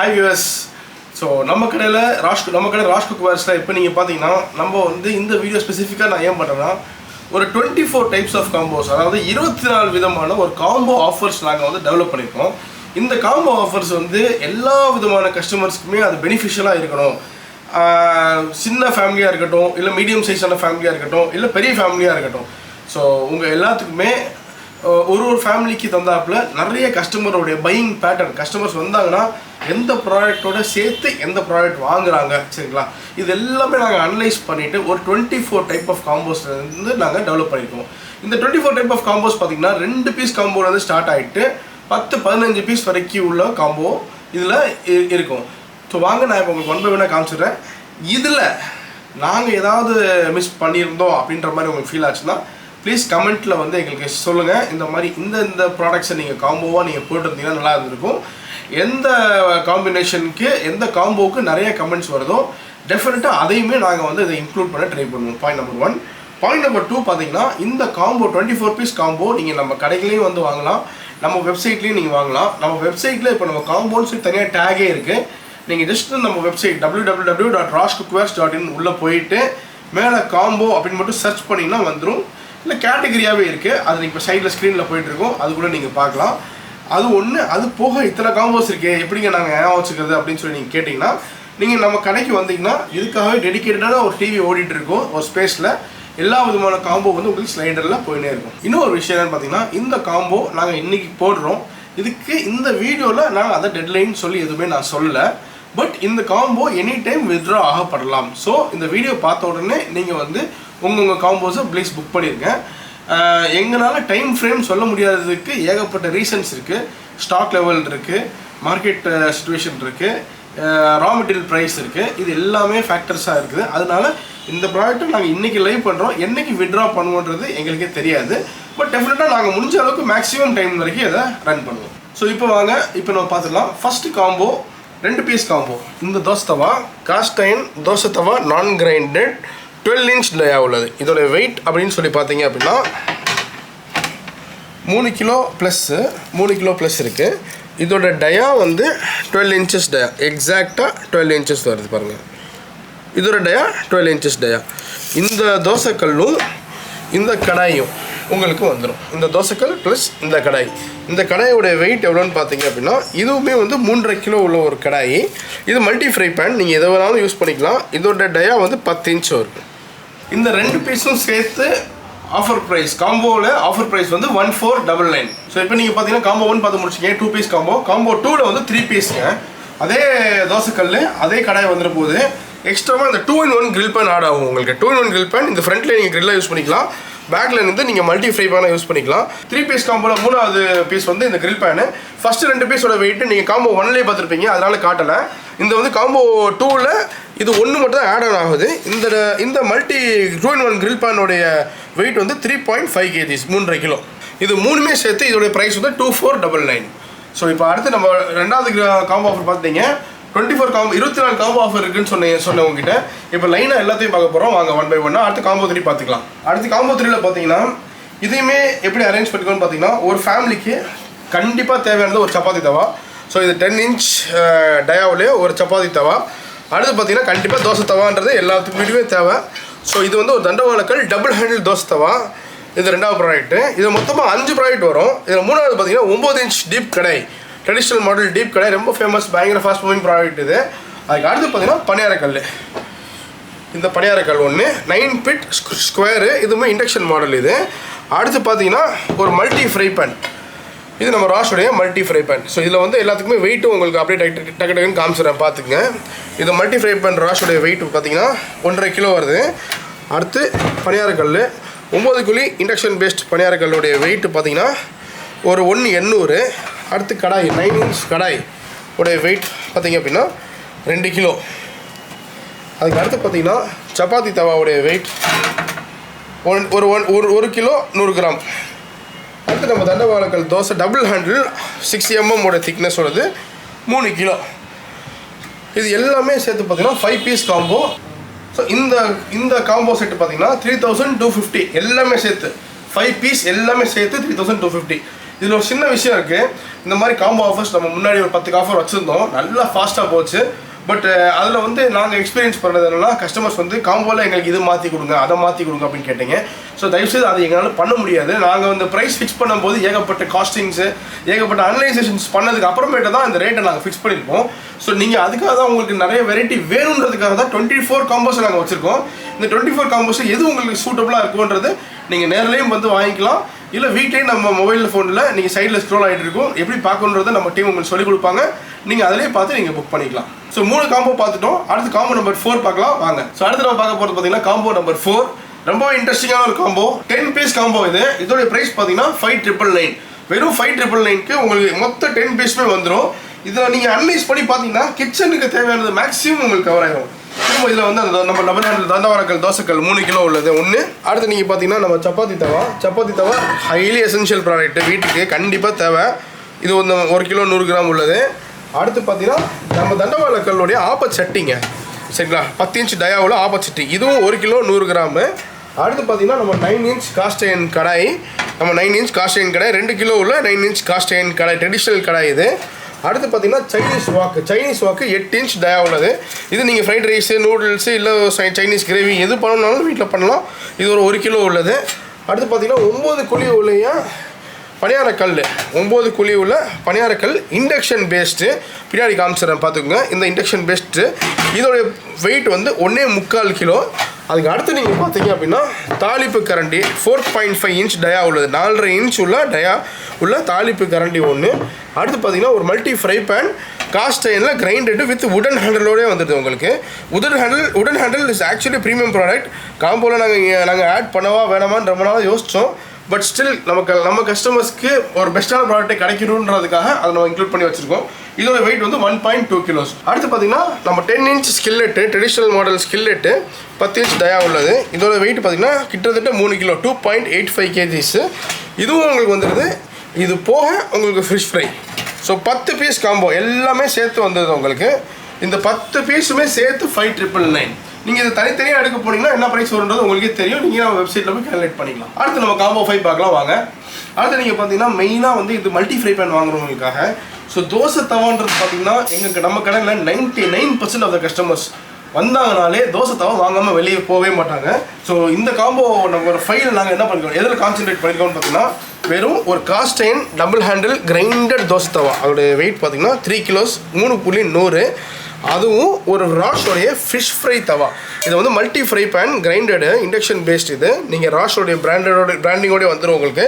Hi viewers so நம்ம கடையில் ராஷ் நம்ம கடை ராஷ் குக்வேர்ஸில் இப்போ நீங்கள் பார்த்தீங்கன்னா நம்ம வந்து இந்த வீடியோ ஸ்பெசிஃபிக்காக நான் ஏன் பண்ணுறேன்னா ஒரு twenty four types of combos அதாவது இருபத்தி நாலு விதமான ஒரு காம்போ ஆஃபர்ஸ் நாங்கள் வந்து டெவலப் பண்ணியிருக்கோம் இந்த காம்போ ஆஃபர்ஸ் வந்து எல்லா விதமான கஸ்டமர்ஸ்க்குமே அது பெனிஃபிஷியலாக இருக்கணும். சின்ன ஃபேமிலியாக இருக்கட்டும் இல்லை மீடியம் சைஸான ஃபேமிலியாக இருக்கட்டும் இல்லை பெரிய ஃபேமிலியாக இருக்கட்டும். ஸோ உங்கள் எல்லாத்துக்குமே ஒரு ஒரு ஃபேமிலிக்கு தந்தாப்புல நிறைய கஸ்டமருடைய பையிங் பேட்டர்ன் கஸ்டமர்ஸ் வந்தாங்கன்னா எந்த ப்ராடக்ட்டோட சேர்த்து எந்த ப்ராடக்ட் வாங்குறாங்க சரிங்களா? இது எல்லாமே நாங்கள் அனலைஸ் பண்ணிவிட்டு ஒரு twenty four type of combos வந்து நாங்கள் டெவலப் பண்ணியிருக்கோம் இந்த twenty four type of combos பார்த்தீங்கன்னா ரெண்டு பீஸ் காம்போலேருந்து ஸ்டார்ட் ஆகிட்டு பத்து பதினஞ்சு பீஸ் வரைக்கும் உள்ள காம்போ இதில் இருக்கும். ஸோ வாங்க நான் இப்போ உங்களுக்கு ஒன் பை ஒன்னாக காமிச்சிடுறேன். இதில் நாங்கள் ஏதாவது மிஸ் பண்ணியிருந்தோம் அப்படின்ற மாதிரி உங்களுக்கு ஃபீல் ஆச்சுன்னா ப்ளீஸ் கமெண்ட்டில் வந்து எங்களுக்கு சொல்லுங்கள் இந்த மாதிரி இந்த இந்த ப்ராடக்ட்ஸை நீங்கள் காம்போவாக நீங்கள் போட்டிருந்தீங்கன்னா நல்லா இருந்திருக்கும். எந்த காம்பினேஷனுக்கு எந்த காம்போவுக்கு நிறைய கமெண்ட்ஸ் வருதோ டெஃபினட்டாக அதையுமே நாங்கள் வந்து இதை இன்க்ளூட் பண்ண ட்ரை பண்ணுவோம். Point number one point number two பார்த்தீங்கன்னா இந்த combo twenty four piece combo நீங்கள் நம்ம கடைகளையும் வந்து வாங்கலாம். நம்ம வெப்சைட்லேயும் நீங்கள் வாங்கலாம். நம்ம வெப்சைட்டில் இப்போ நம்ம காம்போன்னு சொல்லி தனியாக டேகே இருக்குது நீங்கள் ஜஸ்ட் நம்ம website W W W dot Rash cookwares dot in உள்ளே போயிட்டு மேலே காம்போ அப்படின்னு மட்டும் சர்ச் பண்ணிங்கன்னா வந்துடும் இல்லை கேட்டகரியாகவே இருக்குது அது இப்போ சைடில் ஸ்க்ரீனில் போயிட்டுருக்கோம் அது கூட நீங்கள் பார்க்கலாம். அது ஒன்று அது போக இத்தனை காம்போஸ் இருக்கே. எப்படிங்க நாங்கள் ஏன் வச்சுக்கிறது அப்படின்னு சொல்லி நீங்கள் கேட்டிங்கன்னா நீங்கள் நம்ம கடைக்கு வந்தீங்கன்னா இதுக்காகவே டெடிக்கேட்டடாக ஒரு டிவி ஓடிட்டு இருக்கும். ஒரு ஸ்பேஸில் எல்லா விதமான காம்போ வந்து உங்களுக்கு ஸ்லைடரில் போயினே இருக்கும். இன்னொரு விஷயம் என்னன்னு பார்த்தீங்கன்னா இந்த காம்போ நாங்கள் இன்றைக்கி போடுறோம். இதுக்கு இந்த வீடியோவில் நாங்கள் அதை டெட்லைன் சொல்லி எதுவுமே நான் சொல்லலை. பட் இந்த காம்போ எனி டைம் வித்ட்ரா ஆகப்படலாம். ஸோ இந்த வீடியோ பார்த்த உடனே நீங்கள் வந்து உங்கள் உங்கள் காம்போஸை ப்ளீஸ் புக் பண்ணிடுங்க எங்களால் டைம் ஃப்ரேம் சொல்ல முடியாததுக்கு ஏகப்பட்ட ரீசன்ஸ் இருக்குது ஸ்டாக் லெவல் இருக்குது மார்க்கெட் சுச்சுவேஷன் இருக்குது ரா மெட்டீரியல் ப்ரைஸ் இருக்குது இது எல்லாமே ஃபேக்டர்ஸாக இருக்குது. அதனால இந்த ப்ராடக்ட்டை நாங்கள் இன்றைக்கி லைவ் பண்ணுறோம் என்றைக்கு விட்ரா பண்ணுவோன்றது எங்களுக்கே தெரியாது. பட் டெஃபினட்டாக நாங்கள் முடிஞ்ச அளவுக்கு மேக்ஸிமம் டைம் வரைக்கும் அதை ரன் பண்ணுவோம். ஸோ இப்போ வாங்க இப்போ நம்ம பார்த்துக்கலாம் ஃபஸ்ட்டு காம்போ ரெண்டு பீஸ் காம்போ இந்த தோசை தவா காஸ்டைன் தோசை தவா நான் கிரைண்டட் டுவெல் இன்ச் டயா உள்ளது. இதோட வெயிட் அப்படின்னு சொல்லி பார்த்தீங்க அப்படின்னா மூணு கிலோ ப்ளஸ்ஸு மூணு கிலோ ப்ளஸ் இருக்குது இதோட டயா வந்து டுவெல் இன்ச்சஸ் டயா எக்ஸாக்டாக டுவெல் இன்ச்சஸ் வருது பாருங்கள் இதோட டயா டுவெல் இன்ச்சஸ் டயா இந்த தோசைக்கல்லும் இந்த கடாயும் உங்களுக்கு வந்துடும் இந்த தோசைக்கல் ப்ளஸ் இந்த கடாய். இந்த கடாயோடைய வெயிட் எவ்வளோன்னு பார்த்தீங்க அப்படின்னா இதுவுமே வந்து மூன்றரை கிலோ உள்ள ஒரு கடாய். இது மல்டி ஃப்ரை பேன் நீங்கள் எதை வேணாலும் யூஸ் பண்ணிக்கலாம். இதோட டயா வந்து பத்து இன்ச் வரும். இந்த ரெண்டு பீஸும் சேர்த்து ஆஃபர் ப்ரைஸ் காம்போவில் ஆஃபர் ப்ரைஸ் வந்து one four double nine so இப்போ நீங்கள் பார்த்தீங்கன்னா காம்போ ஒன் பார்த்து முடிச்சிங்க டூ பீஸ் காம்போ காம்போ டூவில் வந்து த்ரீ பீஸுங்க அதே தோசைக்கல் அதே கடாய் வந்துட போது எக்ஸ்ட்ராவாக இந்த two in one grill pan add ஆகும் உங்களுக்கு. Two in one grill pan இந்த ஃப்ரண்ட்டில் நீங்கள் கிரில்லாக யூஸ் பண்ணிக்கலாம். பேக்கில் இருந்து நீங்கள் மல்டி ஃப்ரை பேனாக யூஸ் பண்ணிக்கலாம். த்ரீ பீஸ் காம்போவில் மூணாவது பீஸ் வந்து இந்த கிரில் பேனு ஃபஸ்ட்டு ரெண்டு பீஸோட வெயிட் நீங்கள் காம்போ ஒன்லேயே பார்த்துருப்பீங்க அதனால் காட்டலை. இந்த வந்து காம்போ டூவில் இது ஒன்று மட்டும் தான் ஆட் ஆன் ஆகுது. இந்த இந்த multi two in one grill பேனுடைய weight வந்து த்ரீ பாயிண்ட் ஃபைவ் கேஜிஸ் மூன்றரை கிலோ. இது மூணுமே சேர்த்து இதோடைய ப்ரைஸ் வந்து two four double nine so இப்போ அடுத்து நம்ம ரெண்டாவது காம்போ ஆஃபர் பார்த்தீங்க டுவெண்ட்டி ஃபோர் காம்போ இருபத்தி நாலு காம்போ ஆஃபர் இருக்குன்னு சொன்ன சொன்னேன் உங்ககிட்ட. இப்போ லைனாக எல்லாத்தையும் பார்க்க போகிறோம் வாங்க ஒன் பை ஒன்னாக அடுத்து காம்போ த்ரீ பார்த்துக்கலாம். அடுத்து காம்போ த்ரீல பார்த்தீங்கன்னா இதையுமே எப்படி அரேஞ்ச் பண்ணிக்கணும்னு பார்த்தீங்கன்னா ஒரு ஃபேமிலிக்கு கண்டிப்பாக தேவையானது ஒரு சப்பாத்தி தவா. ஸோ இது டென் இன்ச் டயாவிலே ஒரு சப்பாத்தி தவா. அடுத்து பார்த்தீங்கன்னா கண்டிப்பாக தோசை தவான்றது எல்லாத்துக்கும் வீட்டுமே தேவை. ஸோ இது வந்து ஒரு தண்டவாளக்கல் டபுள் ஹேண்டில் தோசை தவா. இது ரெண்டாவது ப்ராடக்ட்டு இது மொத்தமாக அஞ்சு ப்ராடக்ட் வரும். இதில் மூணாவது பார்த்தீங்கன்னா ஒம்பது inch deep kadai traditional model deep kadai ரொம்ப ஃபேமஸ் பயங்கர ஃபாஸ்ட் மூவிங் ப்ராடக்ட் இது. அதுக்கு அடுத்து பார்த்தீங்கன்னா பணியாரக்கல் இந்த பணியாரக்கல் ஒன்று நைன் பிட் ஸ்கொயரு இதுவுமே இண்டக்ஷன் மாடல் இது. அடுத்து பார்த்தீங்கன்னா ஒரு மல்டி ஃப்ரை பேன் இது நம்ம ராஷுடைய மல்டி ஃப்ரை பேன் ஸோ இதில் வந்து எல்லாத்துக்குமே வெயிட்டும் உங்களுக்கு அப்படியே டக்கு டக்கு டக்குன்னு காமிச்சிடறேன் பார்த்துக்குங்க இந்த மல்டி ஃப்ரை பேன் ராஷுடைய வெயிட் பார்த்தீங்கன்னா ஒன்றரை கிலோ வருது. அடுத்து பணியாரக்கல் ஒம்பது குழி இண்டக்ஷன் பேஸ்ட் பணியாரக்கல்லுடைய வெயிட் பார்த்தீங்கன்னா ஒரு ஒன்று எண்ணூறு. அடுத்து கடாய் நைன் இன்ச் கடாய் உடைய வெயிட் பார்த்தீங்க அப்படின்னா ரெண்டு கிலோ. அதுக்கு அடுத்து பார்த்தீங்கன்னா சப்பாத்தி தவாவுடைய வெயிட் ஒன் ஒரு ஒன் ஒரு ஒரு கிலோ நூறு கிராம். அடுத்து நம்ம தண்டவாளக்கல் dosa double handle six MM உடைய திக்னஸ் உள்ளது மூணு கிலோ. இது எல்லாமே சேர்த்து பார்த்தீங்கன்னா ஃபைவ் பீஸ் காம்போ ஸோ இந்த இந்த காம்போ செட்டு பார்த்தீங்கன்னா த்ரீ தௌசண்ட் டூ ஃபிஃப்டி எல்லாமே சேர்த்து ஃபைவ் பீஸ் எல்லாமே சேர்த்து த்ரீ தௌசண்ட் டூ ஃபிஃப்டி இதில் ஒரு சின்ன விஷயம் இருக்குது இந்த மாதிரி காம்போ ஆஃபர்ஸ் நம்ம முன்னாடி ஒரு பத்துக்கு ஆஃபர் வச்சுருந்தோம். நல்லா ஃபாஸ்ட்டாக போச்சு. பட் அதில் வந்து நாங்கள் எக்ஸ்பீரியன்ஸ் பண்ணது என்னன்னா கஸ்டமர்ஸ் வந்து காம்போவில் எங்களுக்கு இது மாற்றி கொடுங்க அதை மாற்றி கொடுங்க அப்படின்னு கேட்டீங்க. ஸோ தயவுசெய்து அதை எங்களால் பண்ண முடியாது. நாங்கள் வந்து ப்ரைஸ் ஃபிக்ஸ் பண்ணும்போது ஏகப்பட்ட காஸ்டிங்ஸு ஏகப்பட்ட அனலைசேஷன்ஸ் பண்ணதுக்கு அப்புறமேட்டு தான் இந்த ரேட்டை நாங்கள் ஃபிக்ஸ் பண்ணியிருப்போம். ஸோ நீங்கள் அதுக்காக தான் உங்களுக்கு நிறைய வெரைட்டி வேணுன்றதுக்காக தான் டுவெண்ட்டி ஃபோர் காம்போஸ் நாங்கள் வச்சுருக்கோம். இந்த டுவெண்ட்டி ஃபோர் காம்போஸ் எது உங்களுக்கு சூட்டபுளாக இருக்குன்றது நீங்கள் நேர்லேயும் வந்து வாங்கிக்கலாம். இல்லை வீட்லேயும் நம்ம மொபைல் ஃபோனில் நீங்கள் சைடில் ஸ்க்ரோல் ஆகிட்டு இருக்கும். எப்படி பார்க்கணுன்றதை நம்ம டீம் உங்களுக்கு சொல்லிக் கொடுப்பாங்க. நீங்கள் அதிலே பார்த்து நீங்கள் புக் பண்ணிக்கலாம். ஸோ மூணு காம்போ பார்த்துட்டோம். அடுத்து காம்போ நம்பர் ஃபோர் பார்க்கலாம். வாங்க. ஸோ அடுத்து நம்ம பார்க்க போகிறது பார்த்தீங்கன்னா காம்போ நம்பர் ஃபோர் ரொம்ப இன்ட்ரெஸ்டிங்கான ஒரு காம்போ டென் பீஸ் காம்போ இது. இதோடைய ப்ரைஸ் பார்த்தீங்கன்னா ஃபைவ் ட்ரிபிள் நைன் வெறும் ஃபைவ் ட்ரிபிள் நைனுக்கு உங்களுக்கு மொத்த டென் பீஸுமே வந்துடும் இதில் நீங்கள் அனலைஸ் பண்ணி பார்த்தீங்கன்னா கிச்சனுக்கு தேவையானது மேக்ஸிமம் உங்களுக்கு கவர் ஆகிடும் திரும்ப இதில் வந்து அந்த நம்ம லெமன் ஹேண்டில் தோசைக்கல் மூணு கிலோ உள்ளது. ஒன்று அடுத்து நீங்கள் பார்த்தீங்கன்னா நம்ம chapati tawa. Chapati tawa highly essential product வீட்டுக்கு கண்டிப்பாக தேவை. இது வந்து ஒரு கிலோ நூறு கிராம் உள்ளது. அடுத்து பார்த்தீங்கன்னா நம்ம தண்டவாளக்கல்லுடைய ஆப்ப சட்டிங்க. சரிங்களா? பத்து இன்ச் டயாவில் ஆப்ப சட்டி. இதுவும் ஒரு கிலோ நூறு கிராமு. அடுத்து பார்த்தீங்கன்னா நம்ம நைன் இன்ச் காஸ்டியன் கடாய். நம்ம நைன் இன்ச் காஸ்ட் கடாய். ரெண்டு கிலோ உள்ள nine inch cast iron kadai. Traditional kadai இது. அடுத்து பார்த்தீங்கன்னா சைனீஸ் வாக்கு சைனீஸ் வாக்கு எட்டு இன்ச் டயா உள்ளது. இது நீங்கள் ஃப்ரைட் ரைஸு நூடுல்ஸு இல்லை சை- சைனீஸ் கிரேவி எது பண்ணணும்னாலும் வீட்டில் பண்ணலாம். இது ஒரு ஒரு கிலோ உள்ளது. அடுத்து பார்த்தீங்கன்னா ஒம்பது குழி உள்ளேயும் பணியாரக்கல். ஒம்பது குழி உள்ள பணியாரக்கல் இண்டக்ஷன் பேஸ்டு பின்னாடி காமிச்சிடறேன் பார்த்துக்கோங்க. இந்த இண்டக்ஷன் பேஸ்ட்டு இதோடைய வெயிட் வந்து ஒன்றே முக்கால் கிலோ. அதுக்கு அடுத்து நீங்கள் பார்த்தீங்க அப்படின்னா தாளிப்பு கரண்டி four point five inch dia உள்ளது. நாலரை இன்ச் உள்ள டயா உள்ள தாளிப்பு கரண்டி ஒன்று அடுத்து பார்த்தீங்கன்னா ஒரு மல்டி ஃப்ரை பேன் காஸ்ட் அயனில் கிரைண்டடு வித் உடன் ஹேண்டலோடே வந்துடுது உங்களுக்கு. உடன் ஹேண்டில் உடன் handle is actually premium product காம்போவில் நாங்கள் நாங்கள் ஆட் பண்ணவா வேணாமான்னு ரொம்ப நாளாக யோசித்தோம் பட் ஸ்டில் நமக்கு நம்ம கஸ்டமர்ஸ்க்கு ஒரு பெஸ்ட்டான ப்ராடக்ட்டை கிடைக்கணுன்றதுக்காக அதை நம்ம இன்க்ளூட் பண்ணி வச்சிருக்கோம். இதோட வெயிட் வந்து ஒன் பாயிண்ட் டூ கிலோஸ் அடுத்து பார்த்தீங்கன்னா நம்ம ten inch skillet traditional model skillet பத்து இன்ச் டயா உள்ளது. இதோட வெயிட் பார்த்தீங்கன்னா கிட்டத்தட்ட மூணு kilo two point eight five KGs இதுவும் உங்களுக்கு வந்துடுது இது போக உங்களுக்கு ஃபிஷ் ஃப்ரை ஸோ பத்து பீஸ் காம்போ எல்லாமே சேர்த்து வந்தது உங்களுக்கு. இந்த பத்து பீஸுமே சேர்த்து ஃபைவ் ட்ரிபிள் நைன் நீங்கள் இது தனித்தனியாக எடுக்க போனீங்கன்னா என்ன ப்ரைஸ் வரும்ன்றது உங்களுக்கே தெரியும். நீங்கள் நம்ம வெப்சைட்டில் போய் கேல்குலேட் பண்ணிக்கலாம். அடுத்து நம்ம காம்போ ஃபைவ் பார்க்கலாம் வாங்க. அடுத்து நீங்கள் பார்த்தீங்கன்னா மெயினாக வந்து இது மல்டி ஃப்ரை பேன் வாங்குறவங்களுக்காக. ஸோ தோசை தவான்றது பார்த்தீங்கன்னா எங்களுக்கு நம்ம கடையில் ninety nine percent of the customers வந்தாங்கனாலே dosa தவா வாங்காமல் வெளியே போகவே மாட்டாங்க. ஸோ இந்த காம்போ நம்ம ஒரு ஃபைல் நாங்கள் என்ன பண்ணிக்கிறோம்? எதில் கான்சென்ட்ரேட் பண்ணியிருக்கோம்னு பார்த்தீங்கன்னா வெறும் ஒரு cast iron double handle grinded dosa tawa அதோடைய வெயிட் பார்த்தீங்கன்னா த்ரீ கிலோஸ் மூணு புள்ளி நூறு. அதுவும் ஒரு ராஷோடைய ஃபிஷ் ஃப்ரை தவா. இது வந்து multi fry pan granite induction based இது. நீங்கள் ராஷோடைய பிராண்டடோட பிராண்டிங்கோடய வந்துடும் உங்களுக்கு.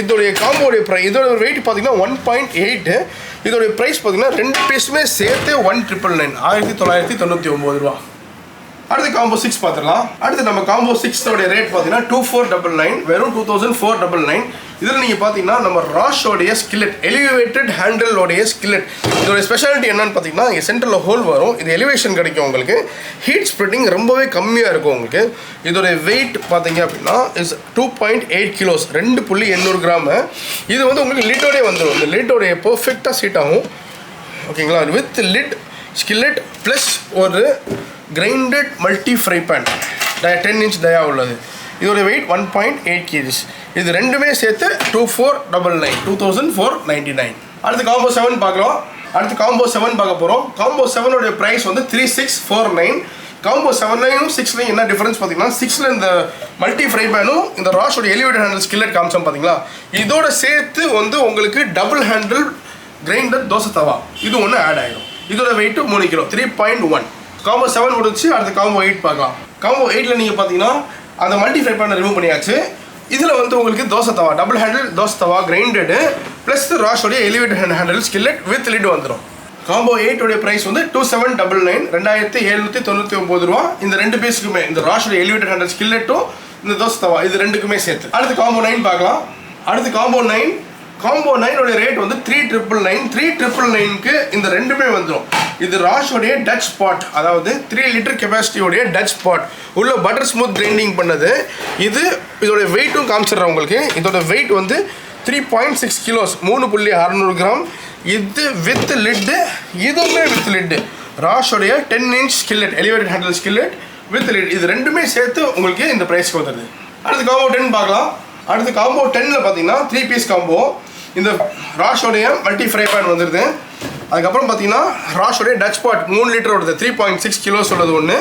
இதோடைய காம்போடைய ப்ரை இதோட வெயிட் பார்த்தீங்கன்னா ஒன் பாயிண்ட் எயிட்டு இதோடைய ப்ரைஸ் பார்த்தீங்கன்னா ரெண்டு பீஸுமே சேர்த்து ஒன் ட்ரிபிள் நைன் ஆயிரத்தி தொள்ளாயிரத்தி தொண்ணூற்றி ஒம்பது ரூபா. அடுத்து காம்போ சிக்ஸ் பார்த்துடலாம். அடுத்து நம்ம காம்போ சிக்ஸோடைய ரேட் பார்த்தீங்கன்னா டூ ஃபோர் டபுள் நைன் வெறும் two thousand four double nine இதில் நீங்கள் பார்த்தீங்கன்னா நம்ம ராஷோடைய ஸ்கில்லெட் எலிவேட்டட் ஹேண்டிலோடைய ஸ்கில்லெட் இதோட ஸ்பெஷாலிட்டி என்னன்னு பார்த்தீங்கன்னா இங்கே சென்டரில் ஹோல் வரும். இது எலிவேஷன் கிடைக்கும் உங்களுக்கு. ஹீட் ஸ்ப்ரெட்டிங் ரொம்பவே கம்மியாக இருக்கும் உங்களுக்கு. இதோட வெயிட் பார்த்தீங்க அப்படின்னா is two point eight kilos ரெண்டு புள்ளி எண்ணூறு கிராமு இது வந்து உங்களுக்கு லிட்டோடே வந்துடும் இந்த லிட்டோடைய பர்ஃபெக்டாக சீட் ஆகும். ஓகேங்களா வித் லிட் ஸ்கில்லெட் ப்ளஸ் ஒரு granite multi fry pan ten inch dia உள்ளது. இதோட weight one point eight KGs இது ரெண்டுமே சேர்த்து two four double nine two thousand four ninety nine அடுத்து காம்போ செவன் பார்க்கலாம். அடுத்து காம்போ செவன் பார்க்க போகிறோம் காம்போ செவனோடைய ப்ரைஸ் வந்து three six four nine combo செவன்லையும் சிக்ஸ்லையும் என்ன டிஃப்ரென்ஸ் பார்த்தீங்கன்னா சிக்ஸில் இந்த மல்டி ஃப்ரை பேனும் இந்த ராஷோட எலிவேட்டட் ஹேண்டில் ஸ்கில்லட் காமிச்சோம் பார்த்தீங்களா? இதோட சேர்த்து வந்து உங்களுக்கு double handle granite dosa tawa. இது ஒன்று ஆட் ஆகிடும் இதோட வெயிட்டு மூணு kilo three point one combo seven முடிச்சு அடுத்த காம்போ எயிட் பார்க்கலாம். காம்போ எயிட்டில் நீங்கள் பார்த்தீங்கன்னா அந்த மல்டி ஃப்ரை ரிமூவ் பண்ணியாச்சு. இதில் வந்து உங்களுக்கு dosa tawa double handle dosa tawa granite plus ராஷோடைய elevated hand handle skillet with lid வந்துடும் காம்போ எயிட்டோடைய ப்ரைஸ் வந்து டூ செவன் டபுள் நைன் ரெண்டாயிரத்தி எழுநூற்றி தொண்ணூற்றி ஒம்பது ரூபா. இந்த ரெண்டு பீஸுக்குமே இந்த ராஷோடைய எலிவேட்டட் ஹேண்டில் ஸ்கில்லெட்டும் இந்த தோசை தவா இது ரெண்டுக்குமே சேர்த்து. அடுத்து காம்போ நைன் பார்க்கலாம். அடுத்து காம்போ நைன் காம்போ நைனோட ரேட் வந்து three triple nine three triple நைனுக்கு இந்த ரெண்டுமே வந்துடும் இது ராஷோடைய டச் பாட் அதாவது த்ரீ லிட்டர் கெப்பாசிட்டியோடைய டச் பாட் உள்ள பட்டர் ஸ்மூத் கிரைண்டிங் பண்ணது. இது இதோட வெயிட்டும் காமிச்சிடுறேன் உங்களுக்கு. இதோட வெயிட் வந்து த்ரீ பாயிண்ட் சிக்ஸ் கிலோஸ் மூணு புள்ளி அறநூறு கிராம். இது வித் லிட்டு இதுவுமே with lid ராஷோடைய ten inch skillet elevated handle skillet with lid இது ரெண்டுமே சேர்த்து உங்களுக்கு இந்த ப்ரைஸ்க்கு வந்துடுது அடுத்து காம்போ டென் பார்க்கலாம். அடுத்து காம்போ டென்னில் பார்த்தீங்கன்னா த்ரீ பீஸ் காம்போ இந்த ராஷோடைய மல்டி ஃப்ரை பேன் வந்துடுது அதுக்கப்புறம் பார்த்தீங்கன்னா ராஷோடைய டச் பாட் மூணு லிட்டர் வருது த்ரீ பாயிண்ட் சிக்ஸ் கிலோஸ் உள்ளது ஒன்று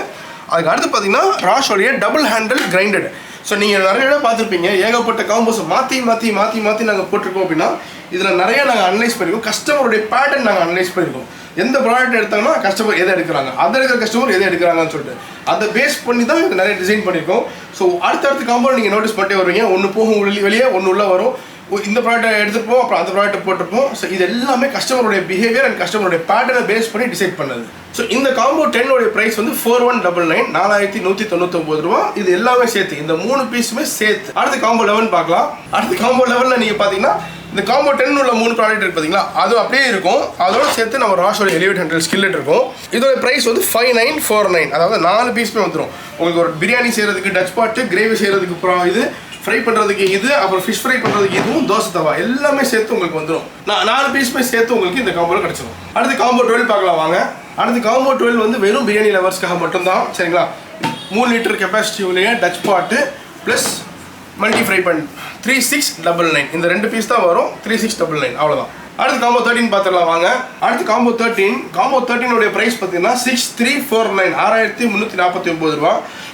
அதுக்கு அடுத்து பார்த்தீங்கன்னா ராஷோடைய டபுள் ஹேண்டில் கிரைண்டட் ஸோ நீங்கள் நிறைய இடம் பார்த்துருப்பீங்க ஏகப்பட்ட காம்போஸ் மாற்றி மாற்றி மாற்றி மாற்றி நாங்கள் போட்டிருக்கோம் அப்படின்னா இதில் நிறைய நாங்கள் அனலைஸ் பண்ணியிருக்கோம் கஸ்டமருடைய பேட்டர்ன் நாங்கள் அனலைஸ் பண்ணியிருக்கோம் எந்த ப்ராடக்ட் எடுத்தாங்கன்னா கஸ்டமர் எதை எடுக்கிறாங்க? அதை எடுக்கிற கஸ்டமர் எதை எடுக்கிறாங்கன்னு சொல்லிட்டு. அதை பேஸ் பண்ணி தான் இது நிறைய டிசைன் பண்ணியிருக்கோம் ஸோ அடுத்தடுத்த காம்போ நீங்கள் நோட்டீஸ் பண்ணிட்டே வருவீங்க. ஒன்று போகும் வெளியே வெளியே ஒன்று உள்ளே வரும். இந்த ப்ராடக்ட் எடுத்துருப்போம் அப்புறம் அந்த ப்ராடக்ட் போட்டிருப்போம். ஸோ இது எல்லாமே கஸ்டமருடைய பிஹேவியர் அண்ட் கஸ்டமருடைய பேட்டர்னை பேஸ் பண்ணி டிசைட் பண்ணது. ஸோ இந்த காம்போ டென்னோடைய ப்ரைஸ் வந்து ஃபோர் ஒன் டபுள் நைன் நாலாயிரத்தி நூற்றி தொண்ணூத்தொம்பது ரூபா. இது எல்லாமே சேர்த்து இந்த மூணு பீஸுமே சேர்த்து. அடுத்து காம்போ லெவன் பார்க்கலாம். அடுத்து காம்போ லெவலில் நீங்கள் பார்த்தீங்கன்னா இந்த காம்போ டென் உள்ள மூணு ப்ராடக்ட் இருக்கு பார்த்தீங்களா அது அப்படியே இருக்கும். அதோட சேர்த்து நம்ம ராஷோட எலிவேட் ஹண்ட்ரட் ஸ்கில்லட் இருக்கும். இதோட ப்ரைஸ் வந்து ஃபைவ் நைன் ஃபோர் நைன் அதாவது நாலு பீஸுமே வந்துடும் உங்களுக்கு ஒரு பிரியாணி செய்கிறதுக்கு டச் பாட்டு கிரேவி செய்கிறதுக்கு அப்புறம் இது ஃப்ரை பண்ணுறதுக்கு இது அப்புறம் ஃபிஷ் ஃப்ரை பண்ணுறதுக்கு இதுவும் தோசை தவா எல்லாமே சேர்த்து உங்களுக்கு வந்துடும் நான் நாலு பீஸுமே சேர்த்து உங்களுக்கு இந்த காம்போவில் கிடச்சிடும் அடுத்து காம்போ டுவெல் பார்க்கலாம் வாங்க. அடுத்து காம்போ டுவெல் வந்து வெறும் பிரியாணி லவர்ஸ்க்காக மட்டும்தான். சரிங்களா? மூணு லிட்டர் கெப்பாசிட்டி உடைய touch pot plus multi fry pan three six double nine இந்த ரெண்டு பீஸ் தான் வரும். த்ரீ சிக்ஸ் டபுள் நைன் அவ்வளோதான் அடுத்து காம்போ தேர்ட்டின் பார்த்துடலாம் வாங்க. அடுத்து காம்போ தேர்ட்டின் காம்போ தேர்ட்டினுடைய ப்ரைஸ் பார்த்தீங்கன்னா சிக்ஸ் த்ரீ ஃபோர் நைன் ஆறாயிரத்தி முந்நூற்றி நாற்பத்தி ஒம்பது ரூபா.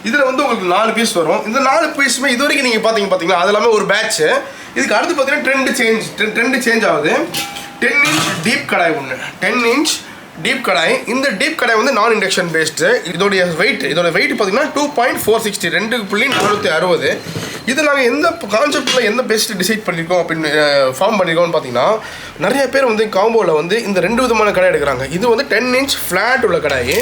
இதில் வந்து உங்களுக்கு நாலு பீஸ் வரும். இந்த நாலு பீஸுமே இது வரைக்கும் நீங்கள் பார்த்தீங்க பார்த்தீங்கன்னா அது எல்லாமே ஒரு பேட்ச் இதுக்கு அடுத்து பார்த்தீங்கன்னா ட்ரெண்டு சேஞ்ச் ட்ரெண்டு சேஞ்ச் ஆகுது. டென் இன்ச் டீப் கடாய் ஒன்று டென் இன்ச் டீப் கடாய். இந்த டீப் கடாய் வந்து நான் இண்டக்ஷன் பேஸ்டு இதோடைய வெயிட் இதோட வெயிட் பார்த்தீங்கன்னா டூ பாயிண்ட் ஃபோர் சிக்ஸ்டி ரெண்டு புள்ளி நானூற்றி அறுபது. இது நாங்கள் எந்த கான்செப்டில் எந்த பெஸ்ட் டிசைட் பண்ணியிருக்கோம் அப்படின்னு ஃபார்ம் பண்ணியிருக்கோம்னு பார்த்தீங்கன்னா நிறைய பேர் வந்து காம்போவில் வந்து இந்த ரெண்டு விதமான கடை எடுக்கிறாங்க. இது வந்து டென் இன்ச் ஃப்ளாட் உள்ள கடாய்.